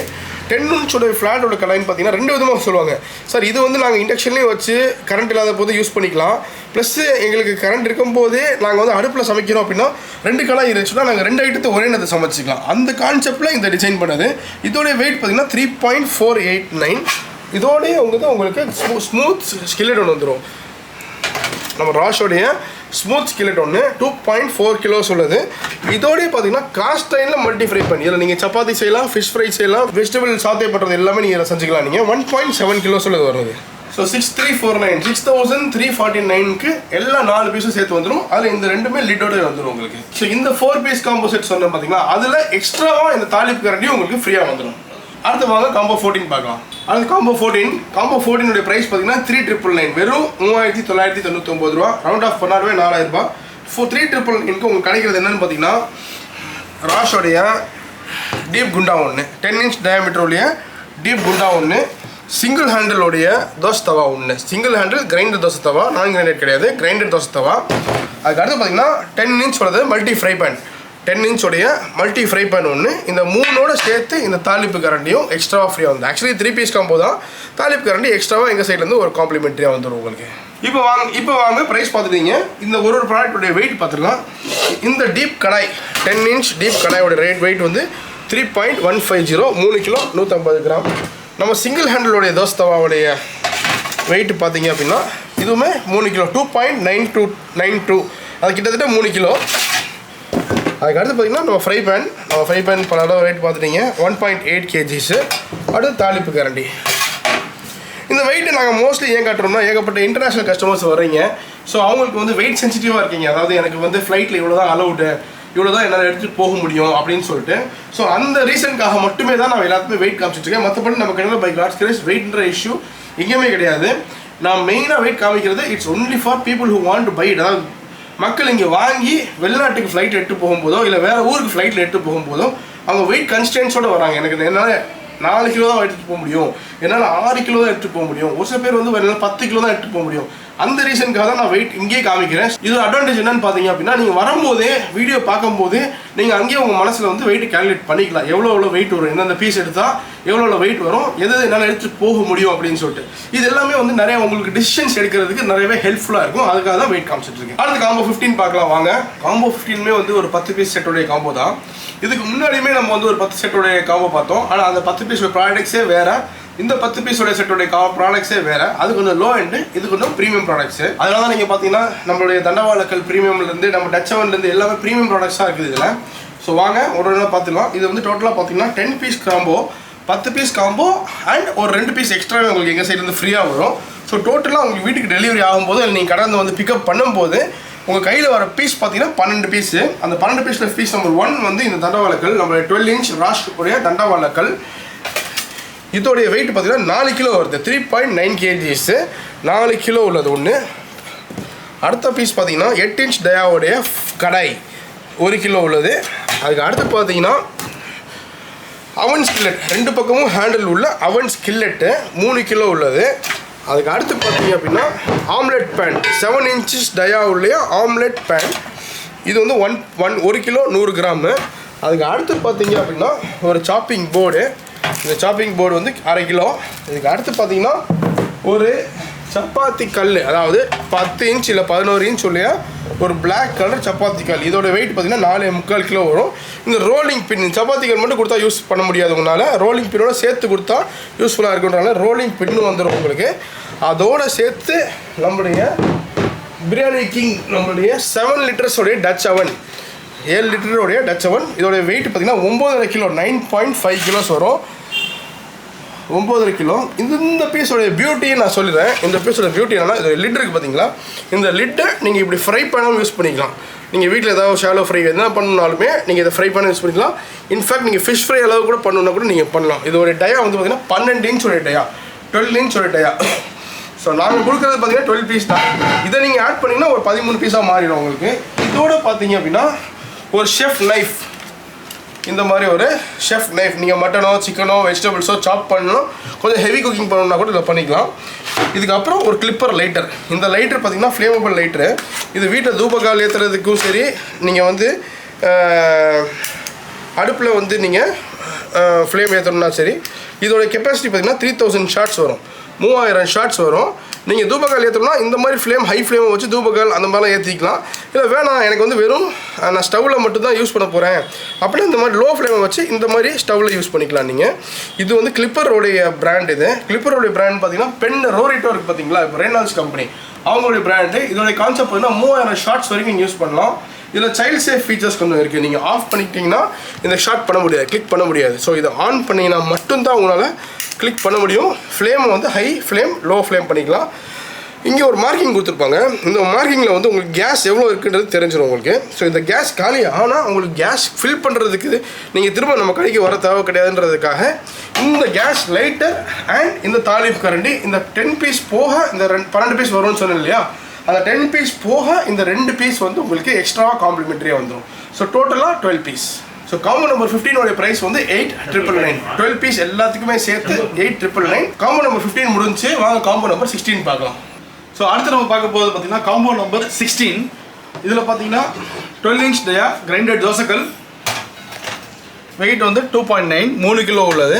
டென் இன்ச்சோட ஃப்ளாட்டோட கலைன்னு பார்த்தீங்கன்னா ரெண்டு விதமாக சொல்லுவாங்க. சார் இது வந்து நாங்கள் இண்டக்ஷன்லேயும் வச்சு கரண்ட் இல்லாத போது யூஸ் பண்ணிக்கலாம். ப்ளஸ் எங்களுக்கு கரண்ட் இருக்கும்போதே நாங்கள் வந்து அடுப்பில் சமைக்கிறோம் அப்படின்னா ரெண்டு கடாய் இருந்துச்சுன்னா நாங்கள் ரெண்டு ஐட்டத்தை ஒரே நேரத்தை சமைச்சிக்கலாம். அந்த கான்செப்டில் இந்த டிசைன் பண்ணது. இதோடைய வெயிட் பார்த்தீங்கன்னா three point four eight nine இதோடய உங்களுக்கு உங்களுக்கு ஸ்மூத் ஸ்கில்லட் ஒன்று வந்துடும் நம்ம ராஷோடைய ஸ்மூத் ஸ்கில்லட் ஒன்று டூ பாயிண்ட் ஃபோர் கிலோஸ் உள்ளது இதோடய பார்த்தீங்கன்னா காஸ்ட் டைனில் மல்டி ஃப்ரை பண்ணி இதில் நீங்கள் சப்பாத்தி செய்யலாம் ஃபிஷ் ஃப்ரை செய்யலாம் வெஜிடபிள் சாத்தே பண்ணுறது எல்லாமே நீங்கள் இதில் செஞ்சுக்கலாம். நீங்கள் ஒன் பாயிண்ட் செவன் கிலோஸ் உள்ளது வருது. So six three four nine six thousand three forty நைனுக்கு எல்லா நாலு பீஸும் சேர்த்து வந்துடும் அதில் இந்த ரெண்டுமே லிட்டோட வந்துடும் உங்களுக்கு. ஸோ இந்த ஃபோர் பீஸ் காம்போ செட் சொன்னேன் பார்த்தீங்கன்னா அதில் எக்ஸ்ட்ராவாக இந்த தாலிப்பு கரண்டியும் உங்களுக்கு ஃப்ரீயாக வந்துடும் அடுத்து வாங்க காம்போ ஃபோர்டீன் பார்க்கலாம். அது காம்போ ஃபோர்டீன் காம்போ ஃபோர்டீனுடைய ப்ரைஸ் பார்த்தீங்கன்னா த்ரீ ட்ரிபிள் நைன் வெறும் மூவாயிரத்தி தொள்ளாயிரத்தி தொண்ணூத்தொம்பது ரூபா. ரவுண்ட் ஆஃப் பண்ணாவே நாலாயிரம் ரூபாய். ஃபோர் த்ரீ ட்ரிபிள் நைனுக்கு உங்களுக்கு கிடைக்கிறது என்னன்னு பார்த்தீங்கன்னா ராஷோடைய டீப் குண்டா ஒன்று டென் இன்ச் டயாமீட்டருடைய டீப் குண்டா ஒன்று சிங்கிள் ஹேண்டிலுடைய தோசை தவா ஒன்று single handle granite dosa tawa non granite கிடையாது கிரைண்டர் தோசை தவா. அதுக்கு அடுத்து பார்த்தீங்கன்னா டென் இன்ச் உள்ளது மல்டி ஃப்ரை பேன் டென் இன்ச்சோடைய மல்டி ஃப்ரை பேன் ஒன்று இந்த மூணோட சேர்த்து இந்த தாளிப்பு கரண்டியும் எக்ஸ்ட்ராவாக ஃப்ரீயாக வந்து ஆக்சுவலி த்ரீ பீஸ் காம்போ தான். தாலிப்பு கரண்டி எக்ஸ்ட்ராவாக எங்கள் சைட்லேருந்து ஒரு காம்ப்ளிமெண்ட்ரியாக வந்துடும் உங்களுக்கு. இப்போ வாங்க இப்போ வாங்க ப்ரைஸ் பார்த்துட்டீங்க. இந்த ஒரு ஒரு ப்ராடக்ட்டுடைய வெயிட் பார்த்துக்கலாம். இந்த deep kadai ten inch deep கடாயோட rate weight வந்து three point one five zero மூணு கிலோ நூற்றம்பது கிராம். நம்ம சிங்கிள் ஹேண்டிலுடைய தோஸ்தவாவுடைய வெயிட் பார்த்தீங்க அப்படின்னா இதுவுமே மூணு kilo two point nine two nine two அது கிட்டத்தட்ட மூணு கிலோ. அதுக்கு அடுத்து பார்த்தீங்கன்னா நம்ம ஃப்ரை பேன் நம்ம ஃப்ரை பேன் பல அளவு ரேட் பார்த்துட்டீங்க ஒன் பாயிண்ட் எயிட் கேஜிஸு அடுத்து தாளிப்பு கரண்டி இந்த வெயிட்டை நாங்கள் மோஸ்ட்லி ஏன் காட்டுறோம்னா ஏகப்பட்ட இன்டர்நேஷ்னல் கஸ்டமர்ஸ் வரீங்க ஸோ அவங்களுக்கு வந்து வெயிட் சென்சிட்டிவாக இருக்கீங்க. அதாவது எனக்கு வந்து ஃப்ளைட்டில் இவ்வளோ தான் அலவுடு இவ்வளோ தான் என்னால் எடுத்துகிட்டு போக முடியும் அப்படின்னு சொல்லிட்டு. ஸோ அந்த ரீசனுக்காக மட்டுமே தான் நான் எல்லாத்துக்குமே வெயிட் காமிச்சிட்ருக்கேன் மற்றபடி நம்ம கிடையாது பை காட்ஸ் கிரேஸ் வெயிட்ன்ற இஷ்யூ எங்கேயுமே கிடையாது. நான் மெயினாக வெயிட் காமிக்கிறது it's only for people who want to buy it அதாவது மக்கள் இங்கே வாங்கி வெளிநாட்டுக்கு ஃப்ளைட் எடுத்து போகும்போதோ இல்லை வேறு ஊருக்கு ஃப்ளைட்டில் எடுத்து போகும்போதோ அவங்க வெயிட் கன்ஸ்டன்ஸோடு வராங்க. எனக்கு என்னால் நாலு கிலோ தான் எடுத்துகிட்டு போக முடியும். என்னால் ஆறு கிலோ தான் எடுத்துகிட்டு போக முடியும். ஒரு சில பேர் வந்து என்னால் பத்து கிலோ தான் எடுத்துகிட்டு போக முடியும். அந்த ரீசனுக்காக தான் நான் வெயிட் இங்கேயே காமிக்கிறேன். இது அட்வான்டேஜ் என்னன்னு பார்த்தீங்க அப்படின்னா நீங்கள் வரும்போதே வீடியோ பார்க்கும்போது நீங்கள் அங்கேயே உங்கள் மனசில் வந்து வெயிட் கேல்குலேட் பண்ணிக்கலாம். எவ்வளோ எவ்வளோ வெயிட் வரும் எந்தெந்த பீஸ் எடுத்தால் எவ்வளோ எவ்வளோ வெயிட் வரும் எது என்னால் எடுத்துகிட்டு போக முடியும் அப்படின்னு சொல்லிட்டு. இது எல்லாமே வந்து நிறைய உங்களுக்கு டிசிஷன்ஸ் எடுக்கிறதுக்கு நிறையவே ஹெல்ப்ஃபுல்லாக இருக்கும். அதுக்காக தான் வெயிட் காமிச்சிட்டு இருக்கேன். அடுத்து காம்போ ஃபிஃப்டின் பார்க்கலாம் வாங்க. காம்போ ஃபிஃப்டீனுமே வந்து ஒரு பத்து பீஸ் செட்டோடைய காம்போ தான். இதுக்கு முன்னாடியுமே நம்ம வந்து ஒரு பத்து செட்டோடைய காம்போ பார்த்தோம். ஆனால் அந்த பத்து பீஸ் ப்ராடக்ட்ஸே வேறு. இந்த பத்து பீஸோட செட்டோடைய கா ப்ராடக்ட்ஸே வேறு. அது கொஞ்சம் லோ அண்டு இது கொஞ்சம் ப்ரீமியம் ப்ராடக்ட்ஸ் அதனால தான் நீங்கள் பார்த்தீங்கன்னா நம்மளுடைய தண்டவாளக்கல் ப்ரீமியம்லேருந்து நம்ம டச் டச்சவன்லேருந்து எல்லாமே ப்ரீமியம் ப்ராடக்ட்ஸாக இருக்குது இதில். ஸோ வாங்க ஒரு பார்த்துக்கலாம். இது வந்து டோட்டலாக பார்த்தீங்கன்னா டென் பீஸ் காம்போ பத்து பீஸ் காம்போ அண்ட் ஒரு ரெண்டு பீஸ் எக்ஸ்ட்ரா உங்களுக்கு எங்கள் சைட்லேருந்து ஃப்ரீயாக வரும். ஸோ டோட்டலாக உங்களுக்கு வீட்டுக்கு டெலிவரி ஆகும்போது இல்லை நீங்கள் கடந்து வந்து பிக்கப் பண்ணும்போது உங்கள் கையில் வர பீஸ் பார்த்தீங்கன்னா பன்னெண்டு பீஸு அந்த பன்னெண்டு பீஸில் பீஸ் நம்பர் ஒன் வந்து இந்த தண்டவாளக்கல் நம்ம டுவெல் இன்ச் ராஷ் உடைய தண்டவாளக்கல் இதோடைய வெயிட் பார்த்தீங்கன்னா நாலு கிலோ வருது. த்ரீ பாயிண்ட் நைன் கேஜிஸு நாலு கிலோ உள்ளது ஒன்று அடுத்த பீஸ் பார்த்தீங்கன்னா எட்டு இன்ச் டயாவுடைய கடாய் ஒரு கிலோ உள்ளது. அதுக்கு அடுத்து பார்த்தீங்கன்னா அவன் ஸ்கில்லெட் ரெண்டு பக்கமும் ஹேண்டில் உள்ள அவன் ஸ்கில்லெட்டு மூணு கிலோ உள்ளது. அதுக்கு அடுத்து பார்த்தீங்க அப்படின்னா omelette pan seven inches dia உள்ள ஆம்லெட் பேன் இது வந்து ஒன் ஒன் ஒரு கிலோ நூறு கிராமு. அதுக்கு அடுத்து பார்த்தீங்க அப்படின்னா ஒரு சாப்பிங் போர்டு இந்த சாப்பிங் போர்டு வந்து அரை கிலோ. இதுக்கு அடுத்து பார்த்தீங்கன்னா ஒரு சப்பாத்தி கல் அதாவது பத்து இன்ச் இல்லை பதினோரு இன்ச் உள்ள ஒரு பிளாக் கலர் சப்பாத்தி கல். இதோட வெயிட் பார்த்தீங்கன்னா நாலு முக்கால் கிலோ வரும். இந்த ரோலிங் பின் சப்பாத்தி கல் மட்டும் கொடுத்தா யூஸ் பண்ண முடியாது உங்களால். ரோலிங் பின்னோட சேர்த்து கொடுத்தா யூஸ்ஃபுல்லாக இருக்குன்றனால ரோலிங் பின்னு வந்துடும் உங்களுக்கு. அதோடு சேர்த்து நம்முடைய பிரியாணி கிங் நம்மளுடைய செவன் லிட்டர்ஸோடைய டச் அவன் ஏழு லிட்டருடைய டச் அவன் இதோடைய வெயிட் பார்த்தீங்கன்னா ஒம்போதரை kilo nine point five kilos வரும். ஒம்போதரை கிலோ. இந்த இந்த பீஸோட பியூட்டியை நான் சொல்லிடுறேன். இந்த பீஸோட பியூட்டி என்னன்னா இது லிட் இருக்குது பார்த்தீங்களா? இந்த லிட்டை நீங்கள் இப்படி ஃப்ரை பண்ணாமல் யூஸ் பண்ணிக்கலாம். நீங்கள் வீட்டில் ஏதாவது ஷாலோ ஃப்ரை என்ன பண்ணாலுமே நீங்கள் இதை ஃப்ரை பண்ண யூஸ் பண்ணிக்கலாம். இன்ஃபேக்ட் நீங்கள் ஃபிஷ் ஃப்ரை அளவு கூட பண்ணணுன்னா கூட நீங்கள் பண்ணலாம். இதோட டயா வந்து பார்த்தீங்கன்னா பன்னெண்டு இன்ச் டயா டுவெல் இன்ச் ஒரு டயா ஸோ நாங்கள் கொடுக்குறது பார்த்தீங்கன்னா டுவெல் பீஸ் தான். இதை நீங்கள் ஆட் பண்ணிங்கன்னா ஒரு பதிமூணு பீஸாக மாறிடும் உங்களுக்கு. இதோட பார்த்தீங்க அப்படின்னா ஒரு ஷெஃப் நைஃப் இந்த மாதிரி ஒரு ஷெஃப் நைஃப் நீங்கள் மட்டனோ சிக்கனோ வெஜிடபிள்ஸோ சாப் பண்ணணும். கொஞ்சம் ஹெவி குக்கிங் பண்ணணும்னா கூட இதை பண்ணிக்கலாம். இதுக்கப்புறம் ஒரு கிளிப்பர் லைட்டர் இந்த லைட்டர் பார்த்தீங்கன்னா ஃப்ளேமபிள் லைட்டரு இது வீட்டில் தூபக்கால் ஏற்றுறதுக்கும் சரி நீங்கள் வந்து அடுப்பில் வந்து நீங்கள் ஃப்ளேம் ஏற்றணும்னா சரி இதோட கெப்பாசிட்டி பார்த்தீங்கன்னா த்ரீ தௌசண்ட் ஷார்ட்ஸ் வரும். மூவாயிரம் ஷார்ட்ஸ் வரும். நீங்கள் தூபகால் ஏற்றணும்னா இந்த மாதிரி ஃப்ளேம் ஹை ஃப்ளேமை வச்சு தூபகால் அந்த மாதிரிலாம் ஏற்றிக்கலாம் இல்லை வேணாம் எனக்கு வந்து வெறும் நான் ஸ்டவ்வில் மட்டும்தான் யூஸ் பண்ண போகிறேன் அப்படின்னா இந்த மாதிரி லோ ஃப்ளேமை வச்சு இந்த மாதிரி ஸ்டவ்வில் யூஸ் பண்ணிக்கலாம் நீங்கள் இது வந்து கிளிப்பரோடைய பிராண்ட் இது. கிளிப்பரோடைய பிராண்ட் பார்த்தீங்கன்னா பென் ரோரிட்டோ இருக்குது பார்த்தீங்களா? இப்போ ரெனால்ஸ் கம்பெனி அவங்களுடைய பிராண்டு இதோடைய கான்செப்ட் பார்த்தீங்கன்னா மூவாயிரம் ஷார்ட்ஸ் வரைக்கும் யூஸ் பண்ணலாம். இதில் சைல்ட் சேஃப் ஃபீச்சர்ஸ் கொஞ்சம் இருக்குது நீங்கள் ஆஃப் பண்ணிக்கிட்டிங்கன்னா இந்த ஷார்ட் பண்ண முடியாது. கிளிக் பண்ண முடியாது. ஸோ இதை ஆன் பண்ணிங்கன்னா மட்டும்தான் உங்களால் கிளிக் பண்ண முடியும். ஃப்ளேமை வந்து ஹை ஃப்ளேம் லோ ஃப்ளேம் பண்ணிக்கலாம். இங்கே ஒரு மார்க்கிங் கொடுத்துருப்பாங்க. இந்த மார்க்கிங்கில் வந்து உங்களுக்கு கேஸ் எவ்வளோ இருக்குன்றது தெரிஞ்சிடும் உங்களுக்கு. ஸோ இந்த கேஸ் காலி ஆனால் உங்களுக்கு கேஸ் ஃபில் பண்ணுறதுக்கு நீங்கள் திரும்ப நம்ம கடைக்கு வர தேவை கிடையாதுன்றதுக்காக இந்த கேஸ் லைட்டர் அண்ட் இந்த தாலிஃப் கரண்டி இந்த டென் பீஸ் போக இந்த ரெண்டு பன்னெண்டு பீஸ் வரும்னு சொன்னேன் இல்லையா? அந்த டென் பீஸ் போக இந்த ரெண்டு பீஸ் வந்து உங்களுக்கு எக்ஸ்ட்ராவாக காம்ப்ளிமெண்ட்ரியாக வந்துடும் ஸோ டோட்டலாக twelve piece so combo number ஃபிஃப்டீனோட price வந்து eight triple nine twelve piece எல்லாத்துக்குமே சேர்த்து eight triple nine combo number fifteen முடிஞ்சு வாங்க காம்போ நம்பர் சிக்ஸ்டீன் பார்க்கலாம். ஸோ அடுத்து நம்ம பார்க்க போது பார்த்தீங்கன்னா காம்போ நம்பர் சிக்ஸ்டீன் இதில் பார்த்தீங்கன்னா டுவெல் இன்ச் டயா கிரைண்டட் தோசைக்கல். வெயிட் வந்து டூ பாயிண்ட் நைன் மூணு கிலோ உள்ளது.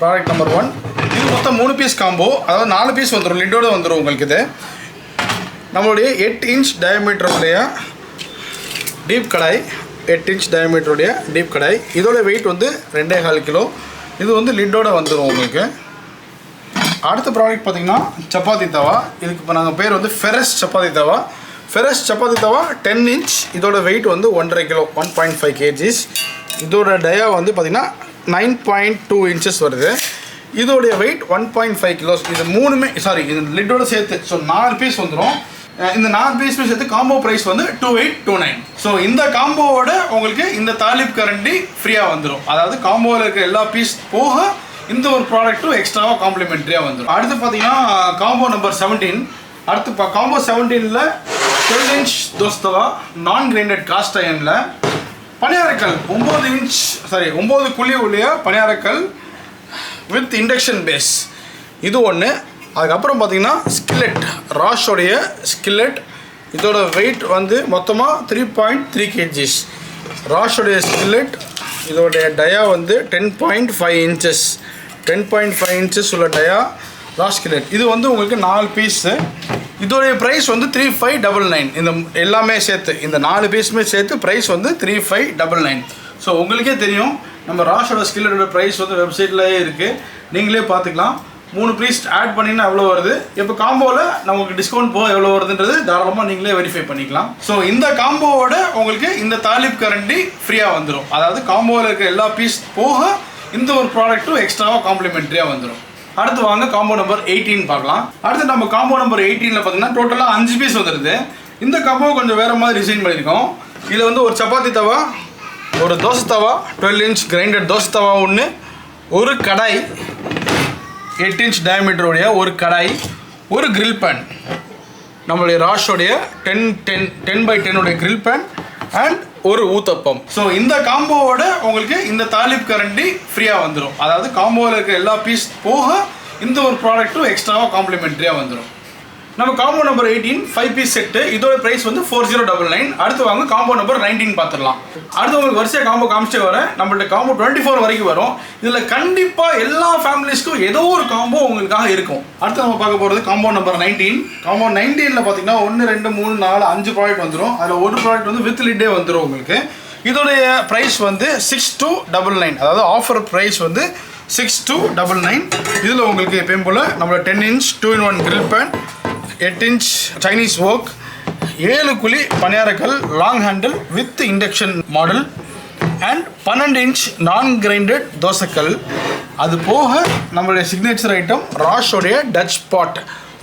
ப்ராடக்ட் நம்பர் ஒன் இது மொத்தம் மூணு பீஸ் காம்போ அதாவது நாலு பீஸ் வந்துடும் லிட்டோட வந்துடும் உங்களுக்கு இது. நம்மளுடைய எட்டு இன்ச் டயமீட்டருடைய டீப் கடாய் எட்டு இன்ச் டயமீட்டருடைய டீப் கடாய். இதோட வெயிட் வந்து ரெண்டே கால் கிலோ. இது வந்து லிட்டோட வந்துடும் உங்களுக்கு. அடுத்த ப்ராடக்ட் பார்த்திங்கன்னா சப்பாத்தி தவா. இதுக்கு இப்போ நாங்கள் பேர் வந்து ferrous chapati tawa. Ferrous chapati tawa ten inch இதோட வெயிட் வந்து ஒன்றரை kilo one point five KGs இதோட டயா வந்து பார்த்திங்கன்னா நைன் பாயிண்ட் டூ இன்ச்சஸ் வருது. இதோடைய weight one point five kilos இது மூணுமே சாரி இது லிட்டோட சேர்த்து. ஸோ நாலு பீஸ் வந்துடும் இந்த நாலு பீஸுமே சேர்த்து காம்போ ப்ரைஸ் வந்து two eight two nine so இந்த காம்போவோட உங்களுக்கு இந்த தாலிப் கரண்டி ஃப்ரீயாக வந்துடும் அதாவது காம்போவில் இருக்கிற எல்லா பீஸ் போக இந்த ஒரு ப்ராடக்ட்டும் எக்ஸ்ட்ராவாக காம்ப்ளிமெண்ட்ரியாக வந்துடும் அடுத்து பார்த்தீங்கன்னா காம்போ நம்பர் செவன்டீன் அடுத்து இப்போ காம்போ செவன்டீனில் டுவெல் இன்ச் தோஸ்தவா நான் கிரைண்டட் காஸ்ட் அயனில் பணியாரக்கல் ஒம்பது இன்ச் சாரி ஒம்பது குழி உள்ள பணியாரக்கல் வித் இண்டக்ஷன் பேஸ் இது ஒன்று அதுக்கப்புறம் பார்த்தீங்கன்னா ஸ்கில்லெட் ராஷோடைய ஸ்கில்லெட் இதோட வெயிட் வந்து மொத்தமாக த்ரீ பாயிண்ட் த்ரீ கேஜிஸ் ராஷோடைய ஸ்கில்லெட் இதோடைய டயா வந்து ten point five inches ten point five inches உள்ள டயா ராஷ் ஸ்கில்லெட் இது வந்து உங்களுக்கு நாலு பீஸு இதோடைய ப்ரைஸ் வந்து த்ரீ ஃபைவ் டபுள் நைன் இந்த எல்லாமே சேர்த்து இந்த நாலு பீஸுமே சேர்த்து ப்ரைஸ் வந்து three five double nine so உங்களுக்கே தெரியும் நம்ம ராஷோட ஸ்கில்லோட ப்ரைஸ் வந்து வெப்சைட்லேயே இருக்குது நீங்களே பார்த்துக்கலாம். மூணு பீஸ் ஆட் பண்ணினா எவ்வளோ வருது? இப்போ காம்போவில் நமக்கு டிஸ்கவுண்ட் போக எவ்வளோ வருதுன்றது தாராளமாக நீங்களே வெரிஃபை பண்ணிக்கலாம். ஸோ இந்த காம்போவோட உங்களுக்கு இந்த தாலிப் கரண்டி ஃப்ரீயாக வந்துடும் அதாவது காம்போவில் இருக்கிற எல்லா பீஸ் போக இந்த ஒரு ப்ராடக்ட்டும் எக்ஸ்ட்ராவாக காம்ப்ளிமெண்ட்ரியாக வந்துடும் அடுத்து வாங்க காம்போ நம்பர் எயிட்டீன் பார்க்கலாம். அடுத்து நம்ம காம்போ நம்பர் எயிட்டீனில் பார்த்தீங்கன்னா டோட்டலாக அஞ்சு பீஸ் வந்துடுது இந்த காம்போ கொஞ்சம் வேறு மாதிரி டிசைன் பண்ணியிருக்கோம். இதில் வந்து ஒரு சப்பாத்தி தவா ஒரு dosa tawa twelve inch granite dosa tawa ஒன்று ஒரு கடாய் எயிட் இன்ச் டயமீட்டருடைய ஒரு கடாய் ஒரு கிரில் பேன் நம்மளுடைய ராஷோடைய டென் டென் டென் பை டென்னுடைய கிரில் பேன் அண்ட் ஒரு ஊத்தப்பம். ஸோ இந்த காம்போவோட உங்களுக்கு இந்த தாலிப் கரண்டி ஃப்ரீயாக வந்துடும் அதாவது காம்போவில் இருக்கிற எல்லா பீஸ் போக இந்த ஒரு ப்ராடக்ட்டும் எக்ஸ்ட்ராவாக காம்ப்ளிமெண்ட்ரியாக வந்துடும் நம்ம combo number eighteen five piece set இதோட பிரைஸ் வந்து ஃபோர் ஜீரோ டபுள் நைன் அடுத்து வாங்க காம்போ நம்பர் நைன்டீன் பார்த்துடலாம். அடுத்து உங்களுக்கு வரிசையாக காம்போ காமிச்சே வர நம்மள்ட்ட காம்போ டுவெண்ட்டி ஃபோர் வரைக்கும் வரும். இதில் கண்டிப்பாக எல்லா ஃபேமிலிஸ்க்கும் ஏதோ ஒரு காம்போ உங்களுக்காக இருக்கும். அடுத்து நம்ம பார்க்க போகிறது காம்போ நம்பர் நைன்டீன் காம்போ நைன்டீனில் பார்த்தீங்கன்னா ஒன்று ரெண்டு மூணு நாலு அஞ்சு ப்ராடக்ட் வந்துடும் அதில் ஒரு ப்ராடக்ட் வந்து வித் லிட்டே வந்துடும் உங்களுக்கு. இதோடைய ப்ரைஸ் வந்து சிக்ஸ் டூ டபுள் நைன் அதாவது ஆஃபர் ப்ரைஸ் வந்து சிக்ஸ் டூ டபுள் நைன் இதில் உங்களுக்கு எப்பயும் போல் நம்மளோட ten inch two in one grill pan eight inch Chinese wok ஏழு குழி பணியாரக்கல் long handle with induction model and பன்னெண்டு இன்ச் நான் கிரைண்டட் தோசைக்கல். அது போக நம்மளுடைய சிக்னேச்சர் ஐட்டம் ராஷோடைய டச் பாட்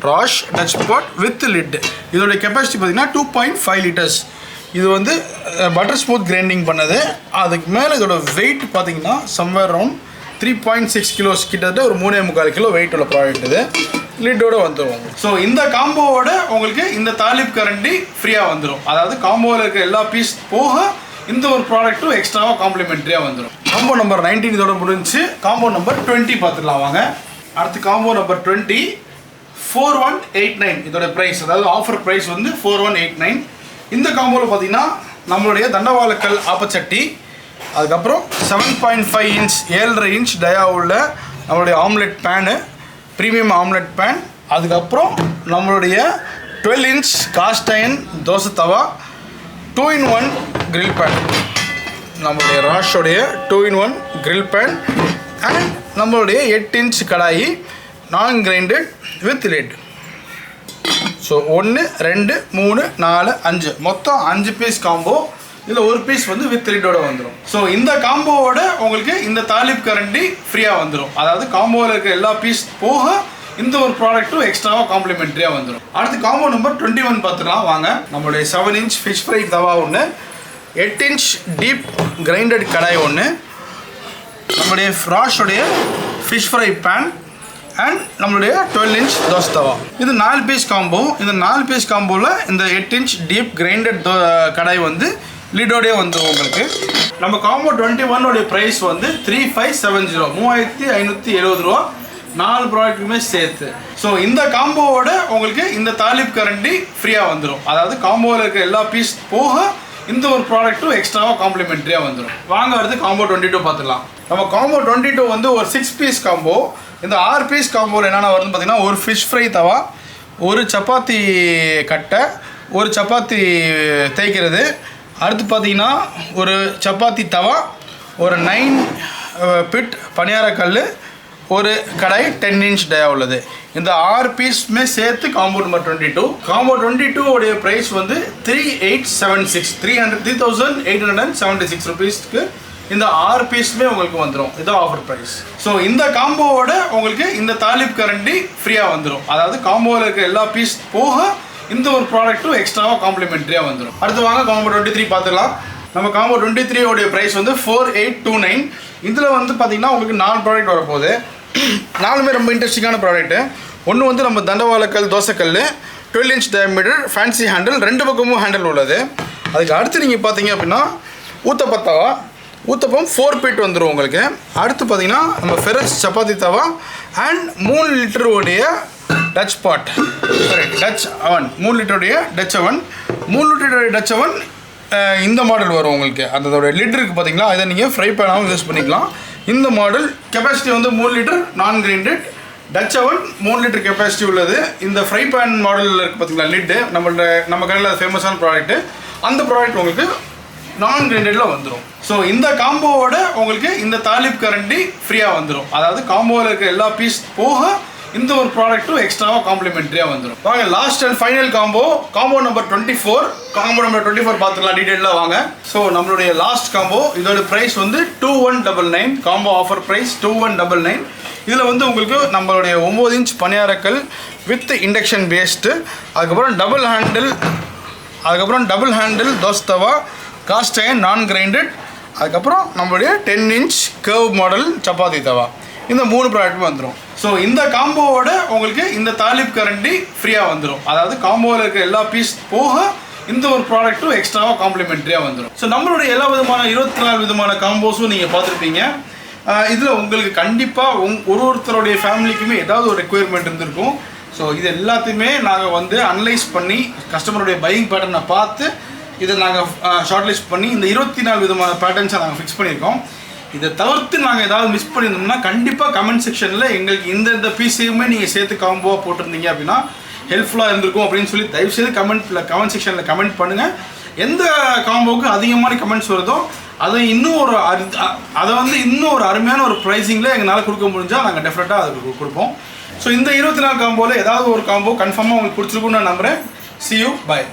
ராஷ் டச் பாட் வித் லிட் இதோடைய கெப்பாசிட்டி பார்த்தீங்கன்னா டூ பாயிண்ட் ஃபைவ் லிட்டர்ஸ் இது வந்து பட்டர் ஸ்மூத் கிரைண்டிங் பண்ணது. அதுக்கு மேலே இதோட வெயிட் பார்த்தீங்கன்னா somewhere round three point six kilos கிட்டத்தட்ட ஒரு மூணே முக்கால் கிலோ வெயிட் உள்ள ப்ராடக்ட் இது. லிட்டோட வந்துடும் ஸோ இந்த காம்போவோட உங்களுக்கு இந்த தாலிப் கரண்டி ஃப்ரீயாக வந்துடும் அதாவது காம்போவில் இருக்கிற எல்லா பீஸ் போக இந்த ஒரு ப்ராடக்ட்டும் எக்ஸ்ட்ராவாக காம்ப்ளிமெண்ட்ரியாக வந்துடும் காம்போ நம்பர் நைன்டீன் இதோட முடிஞ்சு காம்போ நம்பர் டுவெண்ட்டி பார்த்துக்கலாம் வாங்க. அடுத்து combo number twenty four one eight nine இதோட ப்ரைஸ் அதாவது ஆஃபர் ப்ரைஸ் வந்து ஃபோர் ஒன் எயிட் நைன் இந்த காம்போவில் பார்த்தீங்கன்னா நம்மளுடைய தண்டவாளக்கல் ஆப்பச்சட்டி அதுக்கப்புறம் செவன் பாயிண்ட் ஃபைவ் இன்ச் ஏழரை இன்ச் டயா உள்ள நம்மளுடைய omelette pan premium omelette pan அதுக்கப்புறம் நம்மளுடைய twelve inch cast iron dosa tawa two in one grill pan நம்மளுடைய ராஷோடைய two in one grill pan and நம்மளுடைய எட்டு இன்ச் கடாயி நான் கிரைண்டட் வித் லிட் ஸோ ஒன்று ரெண்டு மூணு நாலு அஞ்சு. மொத்தம் அஞ்சு பீஸ் காம்போ இதில் ஒரு பீஸ் வந்து வித் லிட்டோட வந்துடும் ஸோ இந்த காம்போவோட உங்களுக்கு இந்த தாலிப் கரண்டி ஃப்ரீயாக வந்துடும் அதாவது காம்போவில் இருக்கிற எல்லா பீஸ் போக இந்த ஒரு ப்ராடக்ட்டும் எக்ஸ்ட்ராவாக காம்ப்ளிமெண்ட்ரியாக வந்துடும் அடுத்து காம்போ நம்பர் டுவெண்ட்டி ஒன் பார்த்துக்கலாம். வாங்க நம்மளுடைய seven inch fish fry tawa ஒன்று eight inch deep granite kadai ஒன்று நம்மளுடைய ஃப்ராஷுடைய ஃபிஷ் ஃப்ரை பேன் அண்ட் நம்மளுடைய டுவெல் இன்ச் தோசை தவா. இது நாலு பீஸ் காம்போ இந்த நாலு பீஸ் காம்போவில் இந்த எட் இன்ச் டீப் கிரைண்டட் தோ கடாய் வந்து லீடோடே வந்து உங்களுக்கு. நம்ம காம்போ டுவெண்ட்டி ஒன்னோடைய ப்ரைஸ் வந்து த்ரீ ஃபைவ் செவன் ஜீரோ மூவாயிரத்தி ஐநூற்றி எழுபது ரூபா. நாலு ப்ராடக்ட்டுமே சேர்த்து. ஸோ இந்த காம்போவோட உங்களுக்கு இந்த தாலிப் கரண்டி ஃப்ரீயாக வந்துடும் அதாவது காம்போவில் இருக்கிற எல்லா பீஸ் போக இந்த ஒரு ப்ராடக்ட்டும் எக்ஸ்ட்ராவாக காம்ப்ளிமெண்ட்ரியாக வந்துடும் வாங்க அடுத்து காம்போ டுவெண்ட்டி டூ பார்த்துக்கலாம். நம்ம காம்போ டுவெண்ட்டி டூ வந்து ஒரு சிக்ஸ் பீஸ் காம்போ இந்த ஆறு பீஸ் காம்போவில் என்னென்ன வருதுன்னு பார்த்தீங்கன்னா ஒரு ஃபிஷ் ஃப்ரை தவா ஒரு சப்பாத்தி கட்டை ஒரு சப்பாத்தி தேய்க்கிறது அடுத்து பார்த்தீங்கன்னா ஒரு சப்பாத்தி தவா ஒரு நைன் பிட் பணியாரக்கல் ஒரு கடாய் டென் இன்ச் டயா உள்ளது. இந்த ஆறு பீஸுமே சேர்த்து combo number twenty two combo twenty two உடைய ப்ரைஸ் வந்து three eight seven six three hundred three thousand eight hundred and seventy six ருபீஸ்க்கு இந்த ஆறு பீஸுமே உங்களுக்கு வந்துடும் இதுதான் ஆஃபர் ப்ரைஸ் ஸோ இந்த காம்போவோட உங்களுக்கு இந்த தாலிப் கரண்டி ஃப்ரீயாக வந்துடும் அதாவது காம்போவில் இருக்கிற எல்லா பீஸ் போக இந்த ஒரு ப்ராடக்ட்டும் எக்ஸ்ட்ராவாக காம்ப்ளிமெண்ட்ரியாக வந்துடும் அடுத்து வாங்க காம்போ டுவெண்ட்டி த்ரீ பார்த்துக்கலாம் நம்ம காம்போ டுவெண்ட்டி த்ரீ உடைய ப்ரைஸ் வந்து ஃபோர் எயிட் டூ நைன் இதில் வந்து பார்த்தீங்கன்னா உங்களுக்கு நாலு ப்ராடக்ட் வரப்போகுது. நாலுமே ரொம்ப இன்ட்ரெஸ்டிங்கான ப்ராடக்ட்டு ஒன்று வந்து நம்ம தண்டவாளக்கல் தோசைக்கல் twelve inch diameter fancy handle ரெண்டு பக்கமும் ஹேண்டில் உள்ளது. அதுக்கு அடுத்து நீங்கள் பார்த்தீங்க அப்படின்னா ஊத்தப்பத்தாவா ஊத்தப்பம் ஃபோர் பீட் வந்துடும் உங்களுக்கு. அடுத்து பார்த்தீங்கன்னா நம்ம ஃபெரஸ் சப்பாத்தி தவா அண்ட் மூணு லிட்டர் உடைய touch pot sorry touch oven மூணு லிட்டருடைய டச் அவன் மூணு லிட்டருடைய டச் அவன் இந்த மாடல் வரும் உங்களுக்கு. அதோட லிட் இருக்குது பார்த்தீங்களா இதை நீங்கள் ஃப்ரை பேனாகவும் யூஸ் பண்ணிக்கலாம். இந்த மாடல் கெப்பாசிட்டி வந்து மூணு லிட்டர் நான் கிரைண்டட் டச் அவன் மூணு லிட்டர் கெப்பாசிட்டி உள்ளது. இந்த ஃப்ரை பேன் மாடலில் இருக்குது பார்த்தீங்களா லிட்டு நம்மளோட நம்ம கடையில் ஃபேமஸான ப்ராடக்ட்டு அந்த ப்ராடக்ட் உங்களுக்கு நான் கிரைண்டடில் வந்துடும் ஸோ இந்த காம்போவோட உங்களுக்கு இந்த தாலிப் கரண்டி ஃப்ரீயாக வந்துடும் அதாவது காம்போவில் இருக்கிற எல்லா பீஸ் போக இந்த ஒரு ப்ராடக்ட்டும் எக்ஸ்ட்ராவாக காம்ப்ளிமெண்ட்ரியாக வந்துடும் வாங்க last and final combo combo number twenty four combo number twenty four பார்த்துக்கலாம் டீட்டெயிலாக வாங்க. ஸோ நம்மளுடைய லாஸ்ட் காம்போ இதோட ப்ரைஸ் வந்து two one double nine combo offer price two one double nine இதில் வந்து உங்களுக்கு நம்மளுடைய ஒம்பது இன்ச் பணியாரக்கல் வித் இண்டக்ஷன் பேஸ்டு அதுக்கப்புறம் டபுள் ஹேண்டில் அதுக்கப்புறம் டபுள் ஹேண்டில் தோஸ்தவா காஸ்ட் அயன் நான் கிரைண்டட் அதுக்கப்புறம் நம்மளுடைய ten inch curve model chapati tawa. இந்த மூணு ப்ராடக்ட்டுமே வந்துடும் ஸோ இந்த காம்போவோட உங்களுக்கு இந்த தாலிப் கரண்டி ஃப்ரீயாக வந்துடும் அதாவது காம்போவில் இருக்கிற எல்லா பீஸ் போக இந்த ஒரு ப்ராடக்ட்டும் எக்ஸ்ட்ராவாக காம்ப்ளிமெண்ட்ரியாக வந்துடும் ஸோ நம்மளுடைய எல்லா விதமான இருபத்தி நாலு விதமான காம்போஸும் நீங்கள் பார்த்துருப்பீங்க. இதில் உங்களுக்கு கண்டிப்பாக உங் ஒரு ஒருத்தருடைய ஃபேமிலிக்குமே ஏதாவது ஒரு ரெக்குயர்மெண்ட் இருந்திருக்கும். ஸோ இது எல்லாத்தையுமே நாங்கள் வந்து அனலைஸ் பண்ணி கஸ்டமருடைய பையிங் பேட்டர்னை பார்த்து இதை நாங்கள் ஷார்ட்லிஸ்ட் பண்ணி இந்த இருபத்தி நாலு விதமான பேட்டர்ன்ஸை நாங்கள் ஃபிக்ஸ் பண்ணியிருக்கோம். இதை தவிர்த்து நாங்கள் ஏதாவது மிஸ் பண்ணியிருந்தோம்னா கண்டிப்பாக கமெண்ட் செக்ஷனில் எங்களுக்கு இந்த இந்த பீஸையுமே நீங்கள் சேர்த்து காம்போவாக போட்டிருந்தீங்க அப்படின்னா ஹெல்ப்ஃபுல்லாக இருந்திருக்கும் அப்படின்னு சொல்லி தயவுசெய்து கமெண்ட்டில் கமெண்ட் செக்ஷனில் கமெண்ட் பண்ணுங்கள் எந்த காம்போவுக்கு அதிகமான கமெண்ட்ஸ் வருதோ அதை இன்னும் ஒரு அரு அ- அதை வந்து இன்னும் ஒரு அருமையான ஒரு ப்ரைஸிங்கில் எங்களால் கொடுக்க முடிஞ்சால் நாங்கள் டெஃபினட்டாக அதுக்கு கொடுப்போம். ஸோ இந்த இருபத்தி நாலு காம்போவில் ஏதாவது ஒரு காம்போ கன்ஃபார்மாக உங்களுக்கு பிடிச்சிருக்கும்னு நான் நம்புகிறேன் சி யூ bye.